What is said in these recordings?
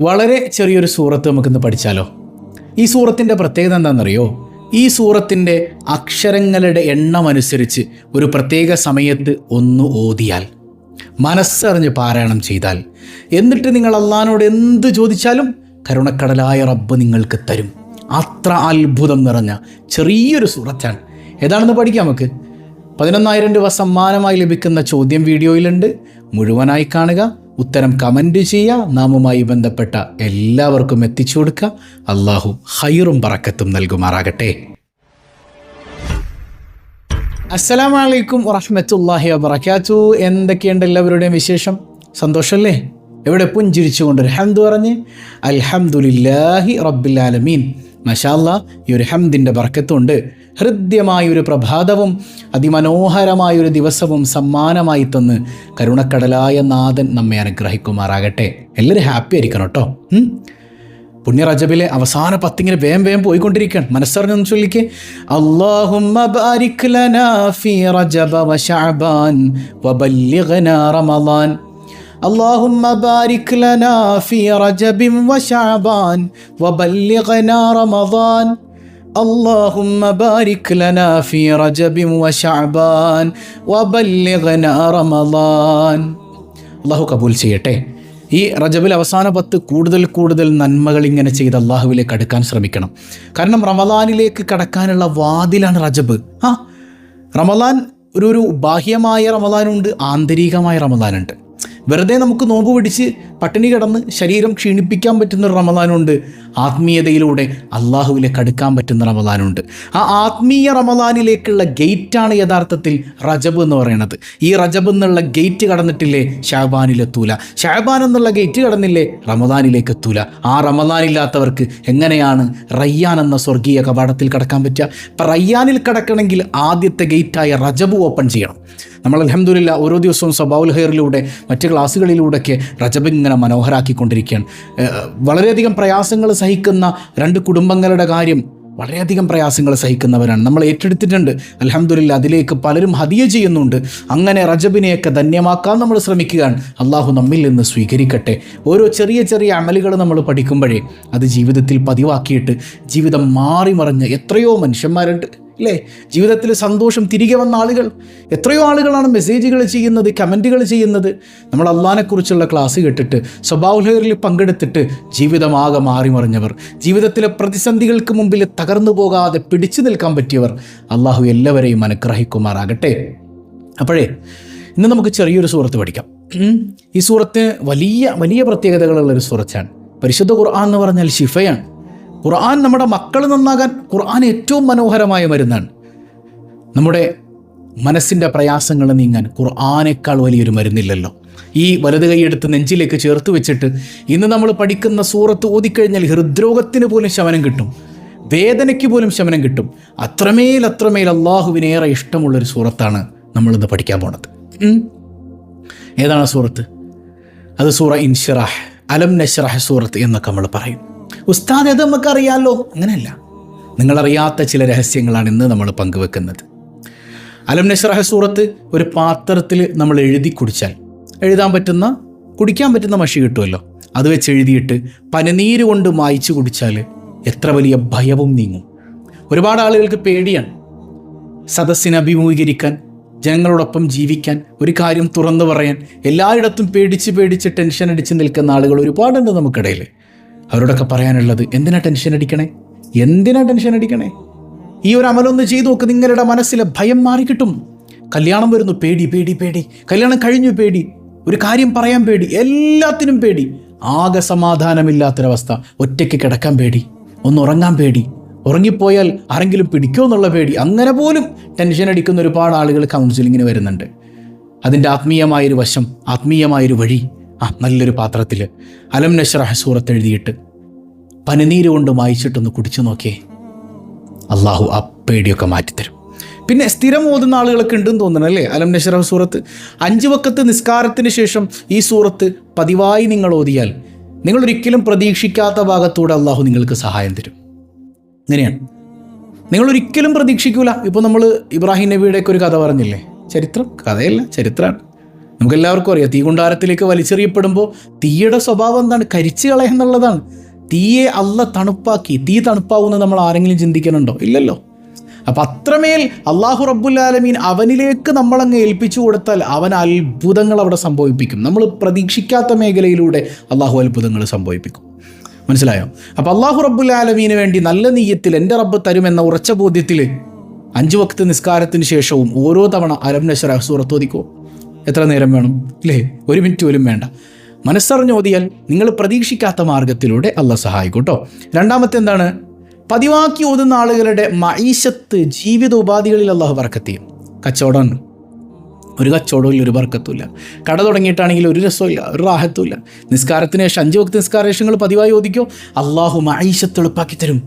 വളരെ ചെറിയൊരു സൂറത്ത് നമുക്കിന്ന് പഠിച്ചാലോ? ഈ സൂറത്തിന്റെ പ്രത്യേകത എന്താണെന്നറിയോ? ഈ സൂറത്തിന്റെ അക്ഷരങ്ങളുടെ എണ്ണം അനുസരിച്ച് ഒരു പ്രത്യേക സമയത്ത് ഒന്ന് ഓതിയാൽ മനസ്സറിഞ്ഞ് പാരായണം ചെയ്താൽ എന്നിട്ട് നിങ്ങൾ അള്ളഹാനോട് എന്ത് ചോദിച്ചാലും കരുണക്കടലായ റബ്ബ് നിങ്ങൾക്ക് തരും. അത്ര അത്ഭുതം നിറഞ്ഞ ചെറിയൊരു സൂറത്താണ്. ഏതാണെന്ന് പഠിക്കാം നമുക്ക്? പതിനൊന്നായിരം രൂപ സമ്മാനമായി ലഭിക്കുന്ന ചോദ്യം വീഡിയോയിലുണ്ട്. മുഴുവനായി കാണുക. ഉത്തരം കമന്റ് ചെയ്യുക. നാമുമായി ബന്ധപ്പെട്ട എല്ലാവർക്കും എത്തിച്ചു കൊടുക്കുക. അള്ളാഹു ഹൈറും പറക്കത്തും നൽകുമാറാകട്ടെ. അസ്സലാമലൈക്കും വറഹമത്തല്ലാഹി വബർക്കാത്തു എന്തൊക്കെയുണ്ട് എല്ലാവരുടെയും വിശേഷം? സന്തോഷമല്ലേ? എവിടെ പുഞ്ചിരിച്ചുകൊണ്ട് ഒരു ഹംദ് പറഞ്ഞ് അൽഹംദുലില്ലാഹി റബ്ബിലാലമീൻ മഷാല്ല ഈ ഒരു ഹംദിന്റെ ബർക്കത്തുണ്ട് ഹൃദ്യമായൊരു പ്രഭാതവും അതിമനോഹരമായൊരു ദിവസവും സമ്മാനമായി തന്ന് കരുണക്കടലായ നാഥൻ നമ്മെ അനുഗ്രഹിക്കുമാറാകട്ടെ എല്ലാവരും ഹാപ്പി ആയിരിക്കണം കേട്ടോ ഉം? പുണ്യ റജബിലെ അവസാന പത്തിങ്ങനെ വേം വേം പോയിക്കൊണ്ടിരിക്കുകയാണ് മനസ്സറിഞ്ഞൊന്ന് ചൊല്ലിക്ക് അല്ലാഹുമ്മ ബാരിക് ലനാ ഫീ റജബ വശഅബാൻ വബല്ലിഗ്നാ റമളാൻ اللهم بارك لنا في رجب وشعبان وبلغنا رمضان اللهم بارك لنا في رجب وشعبان وبلغنا رمضان അള്ളാഹു കബൂൽ ചെയ്യട്ടെ ഈ റജബിൽ അവസാന പത്ത് കൂടുതൽ കൂടുതൽ നന്മകൾ ഇങ്ങനെ ചെയ്ത് അള്ളാഹുവിലേക്ക് അടുക്കാൻ ശ്രമിക്കണം കാരണം റമദാനിലേക്ക് കടക്കാനുള്ള വാതിലാണ് റജബ് ആ റമദാൻ ഒരു ഒരു ബാഹ്യമായ റമദാനുണ്ട് ആന്തരികമായ റമദാനുണ്ട് വെറുതെ നമുക്ക് നോമ്പ് പിടിച്ച് പട്ടിണി കിടന്ന് ശരീരം ക്ഷീണിപ്പിക്കാൻ പറ്റുന്ന റമദാനുണ്ട്. ആത്മീയതയിലൂടെ അള്ളാഹുവിലേക്ക് അടുക്കാൻ പറ്റുന്ന റമദാനുണ്ട്. ആ ആത്മീയ റമദാനിലേക്കുള്ള ഗേറ്റാണ് യഥാർത്ഥത്തിൽ റജബ് എന്ന് പറയുന്നത്. ഈ റജബ് എന്നുള്ള ഗേറ്റ് കടന്നിട്ടില്ലേ ഷാബാനിലെത്തൂല ഷാബാൻ എന്നുള്ള ഗേറ്റ് കടന്നില്ലേ റമദാനിലേക്ക് എത്തൂല. ആ റമദാനില്ലാത്തവർക്ക് എങ്ങനെയാണ് റയ്യാൻ എന്ന സ്വർഗീയ കവാടത്തിൽ കടക്കാൻ പറ്റുക? ഇപ്പം റയ്യാനിൽ കടക്കണമെങ്കിൽ ആദ്യത്തെ ഗേറ്റായ റജബ് ഓപ്പൺ ചെയ്യണം. നമ്മൾ അലഹമ്മദില്ല ഓരോ ദിവസവും സബാവുൽ ഹെയറിലൂടെ മറ്റ് ക്ലാസ്സുകളിലൂടെയൊക്കെ റജബ് ഇങ്ങനെ മനോഹരാക്കിക്കൊണ്ടിരിക്കുകയാണ്. വളരെയധികം പ്രയാസങ്ങൾ സഹിക്കുന്ന രണ്ട് കുടുംബങ്ങളുടെ കാര്യം വളരെയധികം പ്രയാസങ്ങൾ സഹിക്കുന്നവരാണ്. നമ്മൾ ഏറ്റെടുത്തിട്ടുണ്ട്. അലഹമ്മദില്ല അതിലേക്ക് പലരും ഹതിയ ചെയ്യുന്നുണ്ട്. അങ്ങനെ റജബിനെയൊക്കെ ധന്യമാക്കാൻ നമ്മൾ ശ്രമിക്കുകയാണ്. അള്ളാഹു നമ്മിൽ നിന്ന് സ്വീകരിക്കട്ടെ. ഓരോ ചെറിയ ചെറിയ അമലുകൾ നമ്മൾ പഠിക്കുമ്പോഴേ അത് ജീവിതത്തിൽ പതിവാക്കിയിട്ട് ജീവിതം മാറി മറിഞ്ഞ് എത്രയോ മനുഷ്യന്മാരുണ്ട്. ഇല്ലേ ജീവിതത്തിൽ സന്തോഷം തിരികെ വന്ന ആളുകൾ. എത്രയോ ആളുകളാണ് മെസ്സേജുകൾ ചെയ്യുന്നത് കമന്റുകൾ ചെയ്യുന്നത്. നമ്മൾ അള്ളഹാനെക്കുറിച്ചുള്ള ക്ലാസ് കേട്ടിട്ട് സ്വഭാവലഹരിൽ പങ്കെടുത്തിട്ട് ജീവിതമാകെ മാറി മറിഞ്ഞവർ ജീവിതത്തിലെ പ്രതിസന്ധികൾക്ക് മുമ്പിൽ തകർന്നു പോകാതെ പിടിച്ചു നിൽക്കാൻ പറ്റിയവർ അള്ളാഹു എല്ലാവരെയും അനുഗ്രഹിക്കുമാറാകട്ടെ. അപ്പോഴേ ഇന്ന് നമുക്ക് ചെറിയൊരു സൂറത്ത് പഠിക്കാം. ഈ സൂറത്ത് വലിയ വലിയ പ്രത്യേകതകളുള്ളൊരു സൂറത്താണ്. പരിശുദ്ധ ഖുർആൻ എന്ന് പറഞ്ഞാൽ ഷിഫയാണ് ഖുർആൻ നമ്മുടെ മക്കൾ നന്നാകാൻ ഖുർആൻ ഏറ്റവും മനോഹരമായ മരുന്നാണ്. നമ്മുടെ മനസ്സിന്റെ പ്രയാസങ്ങൾ നീങ്ങാൻ ഖുർആാനേക്കാൾ വലിയൊരു മരുന്നില്ലല്ലോ. ഈ വലത് കൈയെടുത്ത് നെഞ്ചിലേക്ക് ചേർത്ത് വെച്ചിട്ട് ഇന്ന് നമ്മൾ പഠിക്കുന്ന സൂറത്ത് ഓതിക്കഴിഞ്ഞാൽ ഹൃദ്രോഗത്തിന് പോലും ശമനം കിട്ടും. വേദനയ്ക്ക് പോലും ശമനം കിട്ടും. അത്രമേൽ അത്രമേൽ അള്ളാഹുവിനേറെ ഇഷ്ടമുള്ളൊരു സൂറത്താണ് നമ്മളിന്ന് പഠിക്കാൻ പോണത്. ഏതാണ് സൂറത്ത്? അത് സൂറ ഇൻഷിറാഹ് അലം നഷറാഹ് സൂറത്ത് എന്നൊക്കെ നമ്മൾ പറയും. ഉസ്താദ് അത് നമുക്കറിയാമല്ലോ അങ്ങനെയല്ല. നിങ്ങളറിയാത്ത ചില രഹസ്യങ്ങളാണ് ഇന്ന് നമ്മൾ പങ്കുവെക്കുന്നത്. അലം നഷ്റഹ സൂറത്ത് ഒരു പാത്രത്തിൽ നമ്മൾ എഴുതി കുടിച്ചാൽ എഴുതാൻ പറ്റുന്ന കുടിക്കാൻ പറ്റുന്ന മഷി കിട്ടുമല്ലോ. അത് വെച്ച് എഴുതിയിട്ട് പനിനീര് കൊണ്ട് മായ്ച്ചു കുടിച്ചാൽ എത്ര വലിയ ഭയവും നീങ്ങും. ഒരുപാട് ആളുകൾക്ക് പേടിയാണ്. സദസ്സിനെ അഭിമുഖീകരിക്കാൻ ജനങ്ങളോടൊപ്പം ജീവിക്കാൻ ഒരു കാര്യം തുറന്നു പറയാൻ എല്ലായിടത്തും പേടിച്ച് പേടിച്ച് ടെൻഷൻ അടിച്ച് നിൽക്കുന്ന ആളുകൾ ഒരുപാടുണ്ട് നമുക്കിടയിൽ. അവരോടൊക്കെ പറയാനുള്ളത് എന്തിനാ ടെൻഷൻ അടിക്കണേ? എന്തിനാ ടെൻഷൻ അടിക്കണേ? ഈ ഒരു അമലൊന്ന് ചെയ്തു നോക്ക് നിങ്ങളുടെ മനസ്സിലെ ഭയം മാറിക്കിട്ടും. കല്യാണം വരുന്നു പേടി പേടി പേടി. കല്യാണം കഴിഞ്ഞു പേടി. ഒരു കാര്യം പറയാൻ പേടി എല്ലാത്തിനും പേടി. ആകെ സമാധാനമില്ലാത്തൊരവസ്ഥ. ഒറ്റയ്ക്ക് കിടക്കാൻ പേടി ഒന്ന് ഉറങ്ങാൻ പേടി. ഉറങ്ങിപ്പോയാൽ ആരെങ്കിലും പിടിക്കോ എന്നുള്ള പേടി. അങ്ങനെ പോലും ടെൻഷൻ അടിക്കുന്ന ഒരുപാട് ആളുകൾ കൗൺസിലിങ്ങിന് വരുന്നുണ്ട്. അതിന്റെ ആത്മീയമായൊരു വശം ആത്മീയമായൊരു വഴി ആ നല്ലൊരു പാത്രത്തിൽ അലം നഷ്റഹ സൂറത്ത് എഴുതിയിട്ട് പനിനീര് കൊണ്ട് മായിച്ചിട്ടൊന്ന് കുടിച്ചു നോക്കിയേ. അള്ളാഹു ആ പേടിയൊക്കെ മാറ്റിത്തരും. പിന്നെ സ്ഥിരം ഓതുന്ന ആളുകളൊക്കെ ഉണ്ടെന്ന് തോന്നണം അല്ലേ? അലം നഷ്റഹ സൂറത്ത്. അഞ്ച് വക്കത്ത് നിസ്കാരത്തിന് ശേഷം ഈ സൂറത്ത് പതിവായി നിങ്ങൾ ഓതിയാൽ നിങ്ങൾ ഒരിക്കലും പ്രതീക്ഷിക്കാത്ത ഭാഗത്തൂടെ അള്ളാഹു നിങ്ങൾക്ക് സഹായം തരും. ഇങ്ങനെയാണ്. നിങ്ങൾ ഒരിക്കലും പ്രതീക്ഷിക്കൂല. ഇപ്പോൾ നമ്മൾ ഇബ്രാഹിം നബിയുടെയൊക്കെ ഒരു കഥ പറഞ്ഞില്ലേ? ചരിത്രം? കഥയല്ല ചരിത്രമാണ് നമുക്കെല്ലാവർക്കും അറിയാം. തീ കുണ്ടാരത്തിലേക്ക് വലിച്ചെറിയപ്പെടുമ്പോൾ തീയുടെ സ്വഭാവം എന്താണ്? കരിച്ചു കളയുക എന്നുള്ളതാണ്. തീയെ അല്ല തണുപ്പാക്കി. തീ തണുപ്പാവുന്ന നമ്മൾ ആരെങ്കിലും ചിന്തിക്കുന്നുണ്ടോ? ഇല്ലല്ലോ. അപ്പം അത്രമേൽ അള്ളാഹു റബ്ബുല്ലാലമീൻ അവനിലേക്ക് നമ്മളങ്ങ് ഏൽപ്പിച്ചു കൊടുത്താൽ അവൻ അത്ഭുതങ്ങൾ അവിടെ സംഭവിപ്പിക്കും. നമ്മൾ പ്രതീക്ഷിക്കാത്ത മേഖലയിലൂടെ അള്ളാഹു അത്ഭുതങ്ങൾ സംഭവിപ്പിക്കും. മനസ്സിലായോ? അപ്പം അള്ളാഹു റബ്ബുല്ലാലമീന് വേണ്ടി നല്ല നീയത്തിൽ എന്റെ റബ്ബ് തരുമെന്ന ഉറച്ച ബോധ്യത്തിൽ അഞ്ച് വക്ത് നിസ്കാരത്തിന് ശേഷവും ഓരോ തവണ അലം നഷറ സൂറത്ത് ഓദിക്കോ എത്ര നേരം വേണം? അല്ലേ ഒരു മിനിറ്റ് പോലും വേണ്ട. മനസ്സറിഞ്ഞോതിയാൽ നിങ്ങൾ പ്രതീക്ഷിക്കാത്ത മാർഗത്തിലൂടെ അല്ല സഹായിക്കും കേട്ടോ രണ്ടാമത്തെ എന്താണ്? പതിവാക്കി ഓതുന്ന ആളുകളുടെ മൈശത്ത് ജീവിത ഉപാധികളിൽ അള്ളാഹു വർക്കത്തി കച്ചവടമാണ് ഒരു കച്ചവടവും ഒരു വർക്കത്തുമില്ല കട തുടങ്ങിയിട്ടാണെങ്കിൽ ഒരു രസമില്ല ഒരു റാഹത്തുമില്ല നിസ്കാരത്തിന് ശേഷം അഞ്ച് വക്ത നിസ്കാരങ്ങൾ പതിവായി ഓദിക്കോ അള്ളാഹു മൈശത്ത് എളുപ്പാക്കി തരും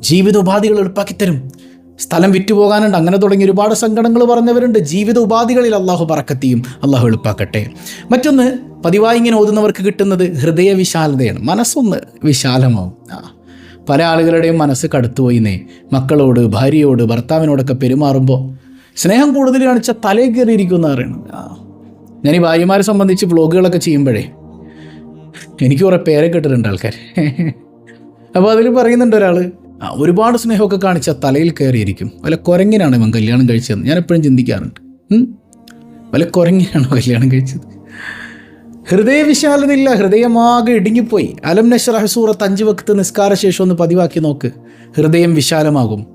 ജീവിത ഉപാധികൾ എളുപ്പാക്കി തരും സ്ഥലം വിറ്റുപോകാനുണ്ട്. അങ്ങനെ തുടങ്ങി ഒരുപാട് സങ്കടങ്ങൾ പറഞ്ഞവരുണ്ട്. ജീവിത ഉപാധികളിൽ അള്ളാഹു പറക്കത്തിയും അള്ളാഹു എളുപ്പാക്കട്ടെ. മറ്റൊന്ന് പതിവായി ഇങ്ങനെ ഓതുന്നവർക്ക് കിട്ടുന്നത് ഹൃദയ വിശാലതയാണ്. മനസ്സൊന്ന് വിശാലമാവും. ആ പല ആളുകളുടെയും മനസ്സ് കടുത്തുപോയിന്നേ. മക്കളോട് ഭാര്യയോട് ഭർത്താവിനോടൊക്കെ പെരുമാറുമ്പോൾ സ്നേഹം കൂടുതൽ കാണിച്ച തലയിൽ കയറിയിരിക്കുന്ന അറിയണം ഞാൻ ഈ ഭാര്യമാരെ സംബന്ധിച്ച് വ്ളോഗുകളൊക്കെ ചെയ്യുമ്പോഴേ എനിക്ക് കുറേ പേരെ കിട്ടുന്നുണ്ട് ആൾക്കാർ അപ്പോൾ അതിൽ പറയുന്നുണ്ട് ഒരാൾ ഒരുപാട് സ്നേഹമൊക്കെ കാണിച്ച തലയിൽ കയറിയിരിക്കും. വല്ല കുരങ്ങിനാണ് ഇവൻ കല്യാണം കഴിച്ചതെന്ന് ഞാൻ എപ്പോഴും ചിന്തിക്കാറുണ്ട്? വല്ല കുരങ്ങിനാണോ കല്യാണം കഴിച്ചത്? ഹൃദയവിശാലതയില്ല ഹൃദയമാകെ ഇടുങ്ങിപ്പോയി. അലം നഷ്റഹ് സൂറത്ത് അഞ്ച് വക്ത് നിസ്കാര ശേഷം ഒന്ന് പതിവാക്കി നോക്ക്. ഹൃദയം വിശാലമാകും.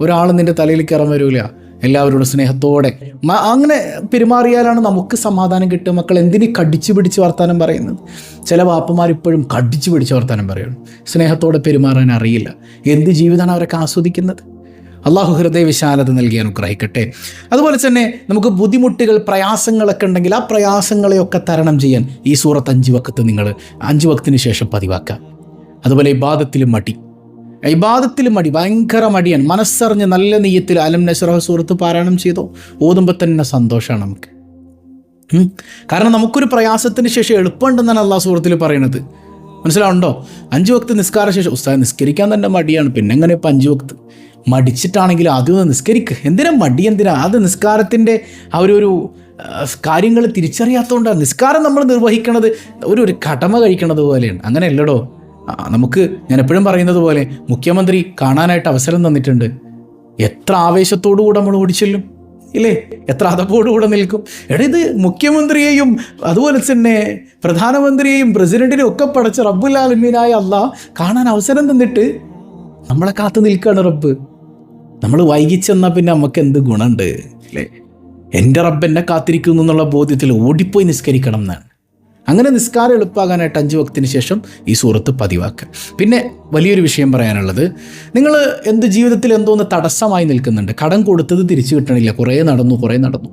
ഒരാൾ നിന്റെ തലയിൽ കയറാൻ വരില്ല എല്ലാവരോടും സ്നേഹത്തോടെ. അങ്ങനെ പെരുമാറിയാലാണ് നമുക്ക് സമാധാനം കിട്ടുക. മക്കൾ എന്തിനു കടിച്ചു പിടിച്ച് വർത്താനം പറയുന്നത്? ചില വാപ്പമാർ ഇപ്പോഴും കടിച്ചു പിടിച്ച് വർത്താനം പറയുന്നു. സ്നേഹത്തോടെ പെരുമാറാൻ അറിയില്ല. എന്ത് ജീവിതമാണ് അവരൊക്കെ ആസ്വദിക്കുന്നത്? അള്ളാഹു ഹൃദയ വിശാലത നൽകി അനുഗ്രഹിക്കട്ടെ. അതുപോലെ തന്നെ നമുക്ക് ബുദ്ധിമുട്ടുകൾ പ്രയാസങ്ങളൊക്കെ ഉണ്ടെങ്കിൽ ആ പ്രയാസങ്ങളെയൊക്കെ തരണം ചെയ്യാൻ ഈ സൂറത്ത് അഞ്ച് വക്കത്ത് നിങ്ങൾ അഞ്ച് വക്കത്തിന് ശേഷം പതിവാക്കുക. അതുപോലെ ഇബാദത്തിൽ മടി. ഇബാദത്തിൽ മടി ഭയങ്കര മടിയാണ്. മനസ്സറിഞ്ഞ് നല്ല നെയ്യത്തിൽ അലം നസ്രഹ സൂറത്ത് പാരായണം ചെയ്തോ? ഓതുമ്പോൾ തന്നെ സന്തോഷമാണ് നമുക്ക്. കാരണം നമുക്കൊരു പ്രയാസത്തിന് ശേഷം എളുപ്പമുണ്ടെന്നാണ് അള്ളാഹ് സുഹൃത്തിൽ പറയണത്. മനസ്സിലാവുണ്ടോ അഞ്ച് വക്ത് നിസ്കാര ശേഷം ഉസ്താദ് നിസ്കരിക്കാൻ തന്നെ മടിയാണ്. പിന്നെ എങ്ങനെ ഇപ്പം അഞ്ച് വക്ത്? മടിച്ചിട്ടാണെങ്കിൽ ആദ്യം നിസ്കരിക്കുക നിസ്കരിക്ക്. എന്തിനാ മടി? എന്തിനാ? അത് നിസ്കാരത്തിന്റെ ആ ഒരു ഒരു കാര്യങ്ങൾ തിരിച്ചറിയാത്തതുകൊണ്ടാണ്. നിസ്കാരം നമ്മൾ നിർവഹിക്കണത് ഒരു ഒരു കടമ കഴിക്കണത് പോലെയാണ്. അങ്ങനെയല്ലടോ നമുക്ക് ഞാൻ എപ്പോഴും പറയുന്നത് പോലെ മുഖ്യമന്ത്രി കാണാനായിട്ട് അവസരം തന്നിട്ടുണ്ട്. എത്ര ആവേശത്തോടു കൂടെ നമ്മൾ ഓടിച്ചെല്ലും? ഇല്ലേ? എത്ര അതപ്പോടുകൂടെ നിൽക്കും? എടാ ഇത് മുഖ്യമന്ത്രിയെയും അതുപോലെ തന്നെ പ്രധാനമന്ത്രിയെയും പ്രസിഡന്റിനെയും ഒക്കെ പടച്ച റബ്ബുലാലിമീനായ അല്ല കാണാൻ അവസരം തന്നിട്ട് നമ്മളെ കാത്തു നിൽക്കുകയാണ് റബ്ബ്. നമ്മൾ വൈകിച്ചെന്നാൽ പിന്നെ നമുക്ക് എന്ത് ഗുണമുണ്ട്? അല്ലേ എന്റെ റബ്ബ് എന്നെ കാത്തിരിക്കുന്നു എന്നുള്ള ബോധ്യത്തിൽ ഓടിപ്പോയി നിസ്കരിക്കണം എന്നാണ്. അങ്ങനെ നിസ്കാരം എളുപ്പമാകാനായിട്ട് അഞ്ച് വക്തിന് ശേഷം ഈ സൂറത്ത് പതിവാക്കുക പിന്നെ വലിയൊരു വിഷയം പറയാനുള്ളത് നിങ്ങൾ എന്ത് ജീവിതത്തിൽ എന്തോന്ന് തടസ്സമായി നിൽക്കുന്നുണ്ട്. കടം കൊടുത്തത് തിരിച്ചു കിട്ടണില്ല. കുറേ നടന്നു കുറേ നടന്നു.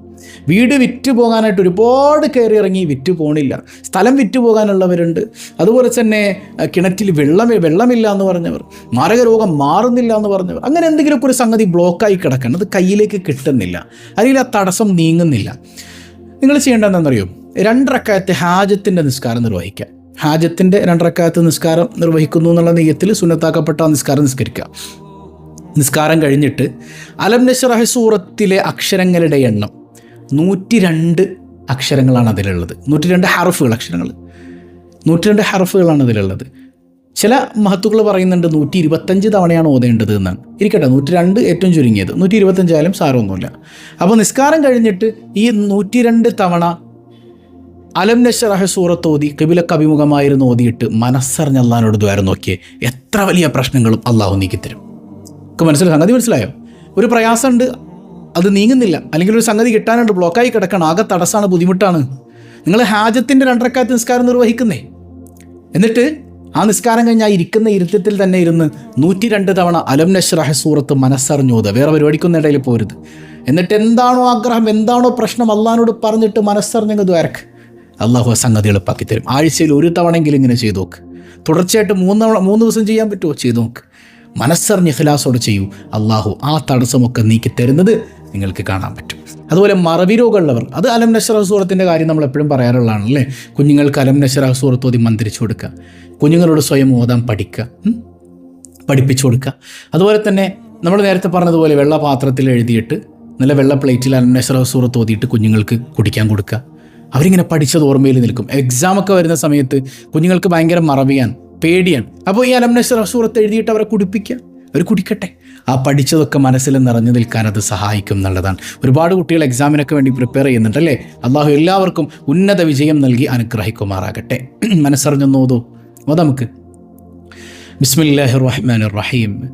വീട് വിറ്റ് പോകാനായിട്ട് ഒരുപാട് കയറി ഇറങ്ങി വിറ്റ് പോകണില്ല സ്ഥലം വിറ്റ് പോകാനുള്ളവരുണ്ട്. അതുപോലെ തന്നെ കിണറ്റിൽ വെള്ളം വെള്ളമില്ല എന്ന് പറഞ്ഞവർ മാരക രോഗം മാറുന്നില്ല എന്ന് പറഞ്ഞവർ അങ്ങനെ എന്തെങ്കിലുമൊക്കെ ഒരു സംഗതി ബ്ലോക്കായി കിടക്കണം അത് കയ്യിലേക്ക് കിട്ടുന്നില്ല. അല്ലെങ്കിൽ ആ തടസ്സം നീങ്ങുന്നില്ല. നിങ്ങൾ ചെയ്യേണ്ടതെന്നറിയോ രണ്ടറക്കായത്തെ ഹാജത്തിന്റെ നിസ്കാരം നിർവഹിക്കുക. ഹാജത്തിന്റെ രണ്ടറക്കാലത്ത് നിസ്കാരം നിർവഹിക്കുന്നു എന്നുള്ള നെയ്യത്തിൽ സുന്നത്താക്കപ്പെട്ട നിസ്കാരം നിസ്കരിക്കുക. നിസ്കാരം കഴിഞ്ഞിട്ട് അലം നഷ്റഹ് സൂറത്തിലെ അക്ഷരങ്ങളുടെ എണ്ണം. നൂറ്റി രണ്ട് അക്ഷരങ്ങളാണ് അതിലുള്ളത്. നൂറ്റി രണ്ട് ഹർഫുകൾ അക്ഷരങ്ങൾ. നൂറ്റി രണ്ട് ഹർഫുകളാണ് അതിലുള്ളത്. ചില മഹത്തുക്കൾ പറയുന്നുണ്ട് നൂറ്റി ഇരുപത്തഞ്ച് തവണയാണ് ഓതേണ്ടത് എന്നാണ്. ഇരിക്കട്ടെ നൂറ്റി രണ്ട് ഏറ്റവും ചുരുങ്ങിയത്. നൂറ്റി ഇരുപത്തഞ്ചായാലും സാരമൊന്നുമില്ല. അപ്പോൾ നിസ്കാരം കഴിഞ്ഞിട്ട് ഈ നൂറ്റി രണ്ട് തവണ അലം നഷറഹ സൂറത്ത് ഓതി കിബിലക്ക് അഭിമുഖമായിരുന്നു ഓതിയിട്ട് മനസ്സറിഞ്ഞ അള്ളഹാനോട് ദ്വാരം നോക്കിയേ. എത്ര വലിയ പ്രശ്നങ്ങളും അള്ളാഹു നീക്കിത്തരും നമുക്ക് മനസ്സിലായി? സംഗതി മനസ്സിലായോ? ഒരു പ്രയാസമുണ്ട് അത് നീങ്ങുന്നില്ല. അല്ലെങ്കിൽ ഒരു സംഗതി കിട്ടാനുണ്ട് ബ്ലോക്കായി കിടക്കണം ആകെ തടസ്സമാണ് ബുദ്ധിമുട്ടാണ്. നിങ്ങൾ ഹാജത്തിന്റെ രണ്ടരക്കാലത്ത് നിസ്കാരം നിർവഹിക്കുന്നേ. എന്നിട്ട് ആ നിസ്കാരം കഴിഞ്ഞ് ആ ഇരിക്കുന്ന ഇരുത്തത്തിൽ തന്നെ ഇരുന്ന് നൂറ്റി രണ്ട് തവണ അലം നഷ്റഹ സൂറത്ത് മനസ്സറിഞ്ഞോത് വേറെ പരിപാടിക്കൊന്നും ഇടയിൽ പോരുത്. എന്നിട്ട് എന്താണോ ആഗ്രഹം എന്താണോ പ്രശ്നം അള്ളഹാനോട് പറഞ്ഞിട്ട് മനസ്സറിഞ്ഞങ്ങ് ദ്വാരക്ക് അള്ളാഹു ആ സംഗതി എളുപ്പാക്കി തരും. ആഴ്ചയിൽ ഒരു തവണയെങ്കിലും ഇങ്ങനെ ചെയ്തു നോക്ക്. തുടർച്ചയായിട്ട് മൂന്ന് മൂന്ന് ദിവസം ചെയ്യാൻ പറ്റുമോ? ചെയ്തു നോക്ക്. മനസ്സറിഞ്ഞ് ഖിലാസോടെ ചെയ്യൂ. അള്ളാഹു ആ തടസ്സമൊക്കെ നീക്കി തരുന്നത് നിങ്ങൾക്ക് കാണാൻ പറ്റും. അതുപോലെ മറവി രോഗമുള്ളവർ അത് അലം നഷറ സൂറത്തിന്റെ കാര്യം നമ്മൾ എപ്പോഴും പറയാറുള്ളതാണ് അല്ലേ? കുഞ്ഞുങ്ങൾക്ക് അലം നഷറ സൂറത്ത് ഓതി മന്ത്രിച്ചു കൊടുക്കുക. കുഞ്ഞുങ്ങളോട് സ്വയം ഓതാൻ പഠിക്കുക? പഠിപ്പിച്ചു കൊടുക്കുക. അതുപോലെ തന്നെ നമ്മൾ നേരത്തെ പറഞ്ഞതുപോലെ വെള്ള പാത്രത്തിൽ എഴുതിയിട്ട് നല്ല വെള്ള പ്ലേറ്റിൽ അലം നഷറ സൂറത്ത് ഓതിയിട്ട് കുഞ്ഞുങ്ങൾക്ക് കുടിക്കാൻ കൊടുക്കുക. അവരിങ്ങനെ പഠിച്ചത് ഓർമ്മയിൽ നിൽക്കും. എക്സാമൊക്കെ വരുന്ന സമയത്ത് കുഞ്ഞുങ്ങൾക്ക് ഭയങ്കര മറവിയാണ് പേടിയാണ്. അപ്പോൾ ഈ അലംനസ് സൂറത്ത് എഴുതിയിട്ട് അവരെ കുടിപ്പിക്കുക? അവർ കുടിക്കട്ടെ. ആ പഠിച്ചതൊക്കെ മനസ്സിൽ നിറഞ്ഞു നിൽക്കാൻ അത് സഹായിക്കും എന്നുള്ളതാണ്. ഒരുപാട് കുട്ടികൾ എക്സാമിനൊക്കെ വേണ്ടി പ്രിപ്പയർ ചെയ്യുന്നുണ്ട് അല്ലേ? അള്ളാഹു എല്ലാവർക്കും ഉന്നത വിജയം നൽകി അനുഗ്രഹിക്കുമാറാകട്ടെ. മനസ്സറിഞ്ഞു നോതോ നമുക്ക്. ബിസ്മില്ലാഹി റഹ്മാൻ റഹീം.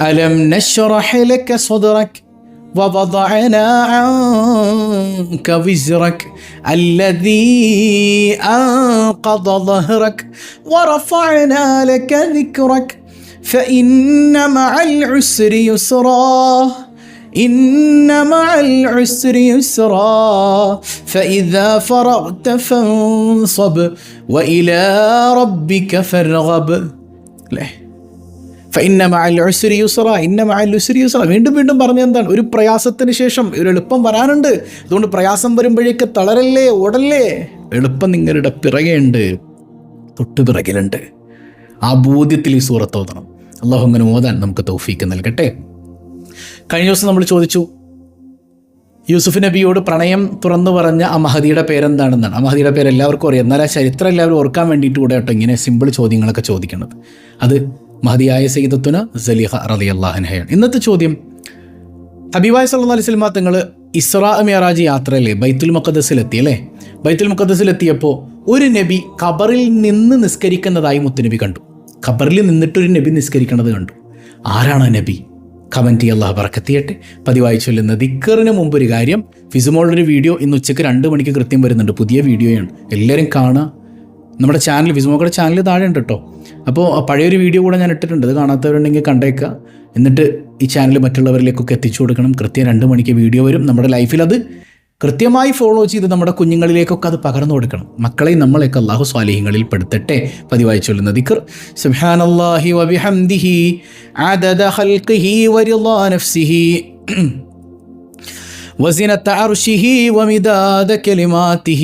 അലം നശ്റഹ ലക സദറക ووضعنا عنك وزرك الذي أنقض ظهرك ورفعنا لك ذكرك فإن مع العسر يسرا إن مع العسر يسرا فإذا فرغت فانصب وإلى ربك فارغب. ഫൈന്ന അൽ ഉസ്രി യുസറ ഇന്ന അൽ ഉസ്രി യുസറ വീണ്ടും വീണ്ടും പറഞ്ഞ എന്താണ്? ഒരു പ്രയാസത്തിന് ശേഷം ഒരു എളുപ്പം വരാനുണ്ട്. അതുകൊണ്ട് പ്രയാസം വരുമ്പോഴേക്ക് തളരല്ലേ ഓടല്ലേ? എളുപ്പം നിങ്ങളുടെ പിറകെയുണ്ട് തൊട്ടു പിറകിലുണ്ട്. ആ ബോധ്യത്തിൽ ഈ സൂറത്ത് ഓതണം. അള്ളാഹു അങ്ങനെ ഓതാൻ നമുക്ക് തൗഫീക്ക് നൽകട്ടെ. കഴിഞ്ഞ ദിവസം നമ്മൾ ചോദിച്ചു യൂസുഫ് നബിയോട് പ്രണയം തുറന്നു പറഞ്ഞ ആ മഹദിയുടെ പേരെന്താണെന്നാണ്. ആ മഹദിയുടെ പേര് എല്ലാവർക്കും അറിയാം. എന്നാൽ ആ ചരിത്രം എല്ലാവരും ഓർക്കാൻ വേണ്ടിയിട്ട് കൂടെ ഇങ്ങനെ സിമ്പിൾ ചോദ്യങ്ങളൊക്കെ ചോദിക്കുന്നത്. അത് മഹദിയായ സയ്യിദത്തുന സലീഹ റലി അള്ളാഹനഹയാണ് ഇന്നത്തെ ചോദ്യം ഹബീബായ് സല്ലാ അലൈഹി സ്വലമ തങ്ങൾ ഇസ്രാ മിയറാജ് യാത്രയിലെ ബൈത്തുൽ മുഖദ്സിലെത്തി അല്ലേ? ബൈത്തുൽ മുഖദ്സിലെത്തിയപ്പോൾ ഒരു നബി ഖബറിൽ നിന്ന് നിസ്കരിക്കുന്നതായി മുത്തുനബി കണ്ടു. ഖബറിൽ നിന്നിട്ടൊരു നബി നിസ്കരിക്കുന്നത് കണ്ടു. ആരാണ് നബി? കമന്റ് അള്ളാഹ് പറക്കത്തിയട്ടെ പതിവായി ചൊല്ലുന്ന ദിക്കറിന് മുമ്പ് ഒരു കാര്യം ഫിസുമോളൊരു വീഡിയോ ഇന്ന് ഉച്ചയ്ക്ക് രണ്ട് മണിക്ക് കൃത്യം വരുന്നുണ്ട്. പുതിയ വീഡിയോയാണ്. എല്ലാവരും കാണുക. നമ്മുടെ ചാനൽ ഫിസുമോക്കയുടെ ചാനൽ താഴെ ഉണ്ട് കേട്ടോ അപ്പോൾ പഴയൊരു വീഡിയോ കൂടെ ഞാൻ ഇട്ടിട്ടുണ്ട് അത് കാണാത്തവരുണ്ടെങ്കിൽ കണ്ടേക്കുക എന്നിട്ട് ഈ ചാനൽ മറ്റുള്ളവരിലേക്കൊക്കെ എത്തിച്ചു കൊടുക്കണം കൃത്യം രണ്ട് മണിക്ക് വീഡിയോ വരും നമ്മുടെ ലൈഫിൽ അത് കൃത്യമായി ഫോളോ ചെയ്ത് നമ്മുടെ കുഞ്ഞുങ്ങളിലേക്കൊക്കെ അത് പകർന്നു കൊടുക്കണം മക്കളെയും നമ്മളെയൊക്കെ അള്ളാഹു സ്വാലിഹ്യങ്ങളിൽ പെടുത്തട്ടെ പതിവായി ചൊല്ലുന്ന ദിക്കർ സുബ്ഹാനല്ലാഹി വബിഹംദിഹി അദദ ഖൽഖിഹി വരിളാ നഫ്സിഹി وزنة عرشه ومداد كلماته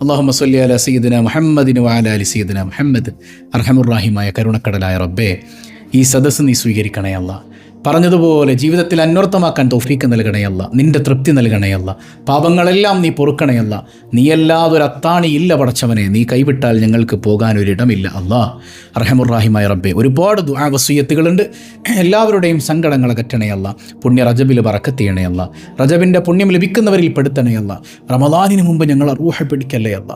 അള്ളാഹു സല്ലി അല സീദന മുഹമ്മദിന് വാല അലി സീദന മുഹമ്മദ്. അർഹമുറാഹിമായ കരുണക്കടലായ റബ്ബേ ഈ സദസ്സ് നീ സ്വീകരിക്കണേ അള്ളാഹ് പറഞ്ഞതുപോലെ ജീവിതത്തിൽ അന്വർത്ഥമാക്കാൻ തോഫീക്ക് നൽകണയല്ല നിന്റെ തൃപ്തി നൽകണയല്ല പാപങ്ങളെല്ലാം നീ പൊറുക്കണയല്ല നീയല്ലാതെ ഒരു അത്താണിയില്ല പടച്ചവനെ. നീ കൈവിട്ടാൽ ഞങ്ങൾക്ക് പോകാൻ ഒരിടമില്ല അല്ലാ. അറഹമുറാഹിമായ റബ്ബെ ഒരുപാട് വസൂയത്തുകളുണ്ട്. എല്ലാവരുടെയും സങ്കടങ്ങൾ അകറ്റണയല്ല പുണ്യ റജബിൽ പറക്കത്തിയണയല്ല റജബിന്റെ പുണ്യം ലഭിക്കുന്നവരിൽ പെടുത്തണയല്ല റമദാനിന് മുമ്പ് ഞങ്ങൾ റൂഹ പിടിക്കല്ലേയല്ല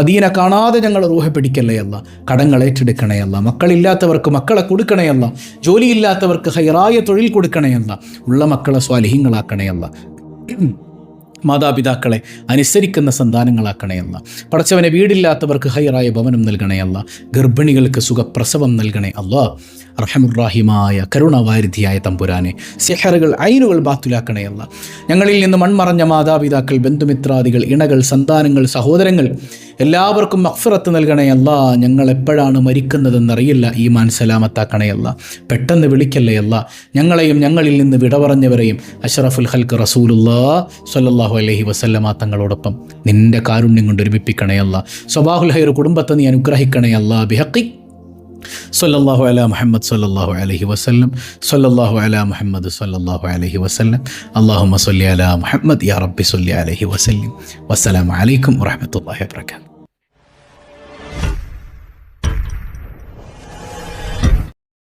മദീന കാണാതെ ഞങ്ങൾ റൂഹ പിടിക്കല്ലേയല്ല കടങ്ങൾ ഏറ്റെടുക്കണയല്ല മക്കളില്ലാത്തവർക്ക് മക്കളെ കൊടുക്കണയല്ല ജോലിയില്ലാത്തവർക്ക് ഹൈറായ തൊഴിൽ കൊടുക്കണയല്ല ഉള്ള മക്കളെ സ്വാലിഹ്യങ്ങളാക്കണയല്ല മാതാപിതാക്കളെ അനുസരിക്കുന്ന സന്താനങ്ങളാക്കണയല്ല പടച്ചവനെ വീടില്ലാത്തവർക്ക് ഹൈറായ ഭവനം നൽകണയല്ല ഗർഭിണികൾക്ക് സുഖപ്രസവം നൽകണേ അല്ലാ. റഹമുറാഹിമായ കരുണവാരിധിയായ തമ്പുരാനെ സെഹറുകൾ ഐനുകൾ ബാത്തുലാക്കണയല്ല ഞങ്ങളിൽ നിന്ന് മൺമറഞ്ഞ മാതാപിതാക്കൾ ബന്ധുമിത്രാദികൾ ഇണകൾ സന്താനങ്ങൾ സഹോദരങ്ങൾ എല്ലാവർക്കും മക്ഫിറത്ത് നൽകണയല്ല ഞങ്ങൾ എപ്പോഴാണ് മരിക്കുന്നതെന്നറിയില്ല ഈ മാൻ സലാമത്താക്കണയല്ല പെട്ടെന്ന് വിളിക്കല്ലേ വിളിക്കല്ലയല്ല ഞങ്ങളെയും ഞങ്ങളിൽ നിന്ന് വിട പറഞ്ഞവരെയും അഷറഫുൽ ഹൽക്ക് റസൂലുല്ലാ സല്ലാഹു അലഹി വസല്ലമ തങ്ങളോടൊപ്പം നിന്റെ കാരുണ്യം കൊണ്ട് ഒരുമിപ്പിക്കണയല്ല സ്വബാഹുൽ ഹൈർ കുടുംബത്തെ നീ അനുഗ്രഹിക്കണയല്ല ബിഹക്കി സല്ലല്ലാഹു അല മുഹമ്മദ് സല്ലല്ലാഹു അലൈഹി വസല്ലം സല്ലല്ലാഹു അല മുഹമ്മദ് സല്ലല്ലാഹു അലൈഹി വസല്ലം. അല്ലാഹുമ്മ സല്ലി അല മുഹമ്മദ് യാ റബ്ബി സല്ലി അലൈഹി വസല്ലം. വസ്സലാമലൈക്കും വറഹ്മത്തുള്ളാഹി വബറകാതുഹു.